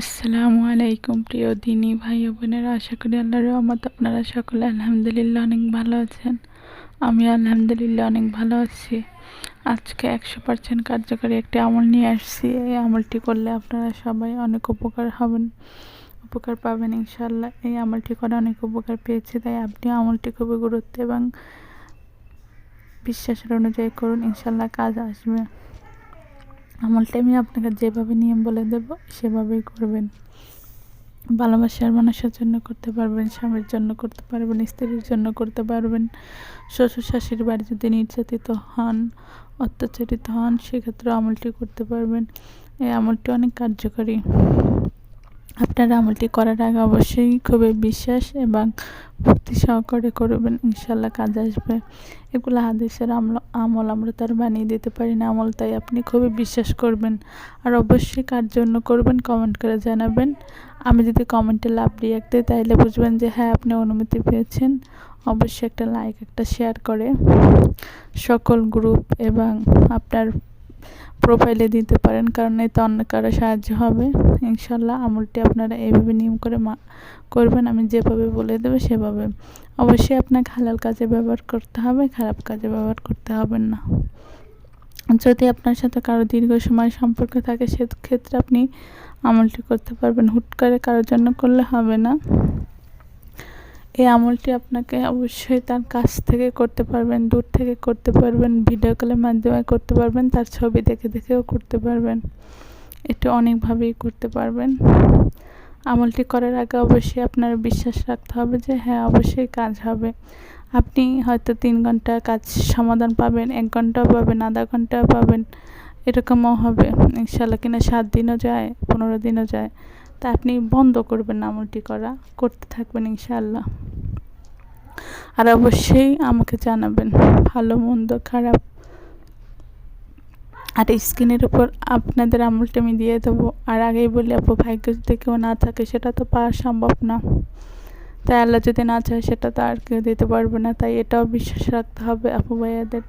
আসসালামু আলাইকুম প্রিয় দিনী ভাই বোনেরা, আশা করি আল্লাহর রহমত আপনারা সকলে আলহামদুলিল্লাহ অনেক ভালো আছেন। আমি আলহামদুলিল্লাহ অনেক ভালো আছি। আজকে একশো পার্সেন্ট কার্যকরী একটি আমল নিয়ে আসছি। এই আমলটি করলে আপনারা সবাই অনেক উপকার হবেন, উপকার পাবেন ইনশাল্লাহ এই আমলটি করে অনেক উপকার পেয়েছি, তাই আপনি আমলটি খুবই গুরুত্ব এবং বিশ্বাসের অনুযায়ী করুন ইনশাল্লাহ কাজ আসবে। আমলটা আমি আপনাকে যেভাবে নিয়ম বলে দেব, সেভাবেই করবেন। ভালোবাসার মানুষের জন্য করতে পারবেন, স্বামীর জন্য করতে পারবেন, স্ত্রীর জন্য করতে পারবেন। শ্বশুর শাশুড়ি বাড়ি যদি নির্যাতিত হন, অত্যাচারিত হন সেক্ষেত্রে আমলটি করতে পারবেন। এই আমলটি অনেক কার্যকরী। আপনারা আমলটি করার আগে অবশ্যই খুবই বিশ্বাস এবং ভক্তি সহকারে করবেন ইনশাল্লাহ কাজ আসবে। এগুলো হাদিসের আমল আমরা তার বানিয়ে দিতে পারি না, আমল তাই আপনি খুবই বিশ্বাস করবেন। আর অবশ্যই কার জন্য করবেন কমেন্ট করে জানাবেন। আমি যদি কমেন্টে লাভ রিয়াক্ট দিই তাহলে বুঝবেন যে হ্যাঁ আপনি অনুমতি পেয়েছেন। অবশ্যই একটা লাইক, একটা শেয়ার করে সকল গ্রুপ এবং আপনার প্রোফাইলে দিতে পারেন, কারণ এতে অন্য কারও সাহায্য হবে। ইনশাল্লাহ আমলটি আপনারা এইভাবে নিয়ম করে মা, করবেন, আমি যেভাবে বলে দেবো সেভাবে। অবশ্যই আপনাকে হালাল কাজে ব্যবহার করতে হবে, খারাপ কাজে ব্যবহার করতে হবে না। যদি আপনার সাথে কারও দীর্ঘ সময় সম্পর্ক থাকে, সেক্ষেত্রে আপনি আমলটি করতে পারবেন। হুট করে কারোর জন্য করলে হবে না। এই আমলটি আপনাকে অবশ্যই তার কাছ থেকে করতে পারবেন, দূর থেকে করতে পারবেন ভিডিও কলের মাধ্যমে করতে পারবেন, তার ছবি দেখে দেখেও করতে পারবেন। এটা অনেকভাবেই করতে পারবেন। আমলটি করার আগে অবশ্যই আপনার বিশ্বাস রাখতে হবে যে হ্যাঁ অবশ্যই কাজ হবে। আপনি হয়তো তিন ঘণ্টা কাজ সমাধান পাবেন, এক ঘন্টাও পাবেন, আধা ঘন্টাও পাবেন, এরকমও হবে। ইনশাল্লাহ কিনা সাত দিনও যায়, পনেরো দিনও যায়। তা আপনি বন্ধ করবেন আমলটি করা, করতে থাকবেন ইনশাআল্লাহ। আর অবশ্যই আমাকে জানাবেন, ভালো, মন্দ, খারাপ। আর স্ক্রিনের উপর আপনাদের আমলটা আমি দিয়ে দেবো। আর আগেই বলি আপু, ভাগ্য যদি কেউ না থাকে, সেটা তো পাওয়া সম্ভব না। তাই আল্লাহ যদি না চায়, সেটা তো আর কেউ দিতে পারবে না। তাই এটাও বিশ্বাস রাখতে হবে, আপু ভাইয়াদের।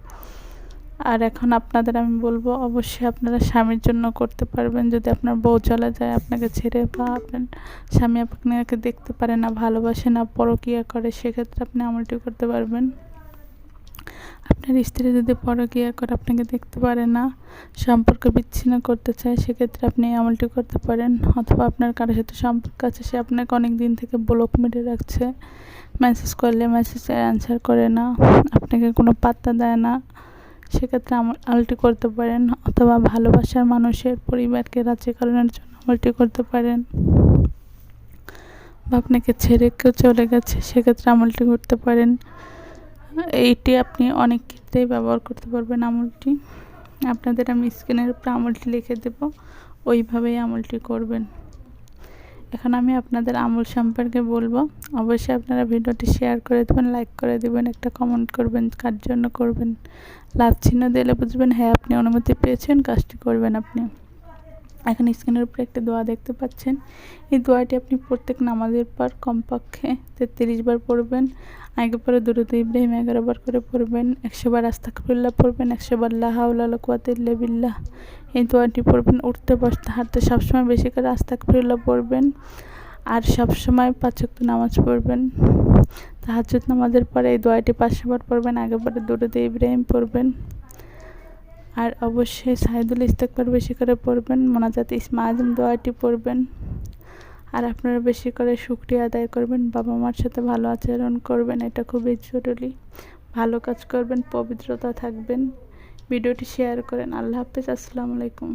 আর এখন আপনাদের আমি বলব, অবশ্যই আপনারা স্বামীর জন্য করতে পারবেন। যদি আপনার বউ চলে যায়, আপনাকে ছেড়ে বা আপনার স্বামী আপনাকে দেখতে পারে না, ভালোবাসে না, পরকিয়া করে, সেক্ষেত্রে আপনি আমলটি করতে পারবেন। আপনার স্ত্রী যদি পরকিয়া করে আপনাকে দেখতে পারে না, সম্পর্ক বিচ্ছিন্ন করতে চায়, সেক্ষেত্রে আপনি আমলটি করতে পারেন। অথবা আপনার কারোর সাথে সম্পর্ক আছে, সে আপনাকে অনেক দিন থেকে ব্লক মেরে রাখছে। মেসেজ করলে মেসেজে অ্যান্সার করে না, আপনাকে কোনো পাত্তা দেয় না। সেক্ষেত্রে আমলটি করতে পারেন। অথবা ভালোবাসার মানুষের পরিবারকে রাজি করানোর জন্য আমলটি করতে পারেন। বা আপনাকে ছেড়ে কেউ চলে গেছে, সেক্ষেত্রে আমলটি করতে পারেন। এইটি আপনি অনেক ক্ষেত্রেই ব্যবহার করতে পারবেন আমলটি। আপনাদের আমি স্ক্রিনের উপরে আমলটি লিখে দেব। ওইভাবেই আমলটি করবেন। এখন আমি আপনাদের আমল সম্পর্কে বলব। অবশ্যই আপনারা ভিডিওটি শেয়ার করে দেবেন, লাইক করে দেবেন, একটা কমেন্ট করবেন, কার জন্য করবেন। লাভ চিহ্ন দিলে বুঝবেন হ্যাঁ আপনি অনুমতি পেয়েছেন, কাজটি করবেন আপনি। এখন স্ক্রিনের উপরে একটি দোয়া দেখতে পাচ্ছেন। এই দোয়াটি আপনি প্রত্যেক নামাজের পর কমপক্ষে তেত্রিশ বার পড়বেন, আগে পরে দুরুদ ইব্রাহিম এগারো বার করে পড়বেন, একশো বার আস্তাকফিল্লা পড়বেন, একশো বার লাহাউল্লা কুয়াতিল্লাবিল্লাহ এই দোয়াটি পড়বেন, উঠতে বসতে হাঁটতে সবসময় বেশি করে আস্তাকফিল্লা পড়বেন আর সবসময় পাঁচক্ত নামাজ পড়বেন। তাহাজুদ নামাজের পরে এই দোয়াটি পাঁচশো বার পড়বেন, আগে পরে দুরুদ ইব্রাহিম পড়বেন। আর অবশ্যই সাহেদুল ইস্তেকবার বেশি করে পড়বেন, মোনাজাত ইসমা দোয়াটি পড়বেন। আর আপনারা বেশি করে শুক্রিয়া আদায় করবেন বাবা মার সাথে ভালো আচরণ করবেন, এটা খুবই জরুরি। ভালো কাজ করবেন, পবিত্রতা থাকবেন। ভিডিওটি শেয়ার করেন। আল্লাহ হাফিজ, আসসালামু আলাইকুম।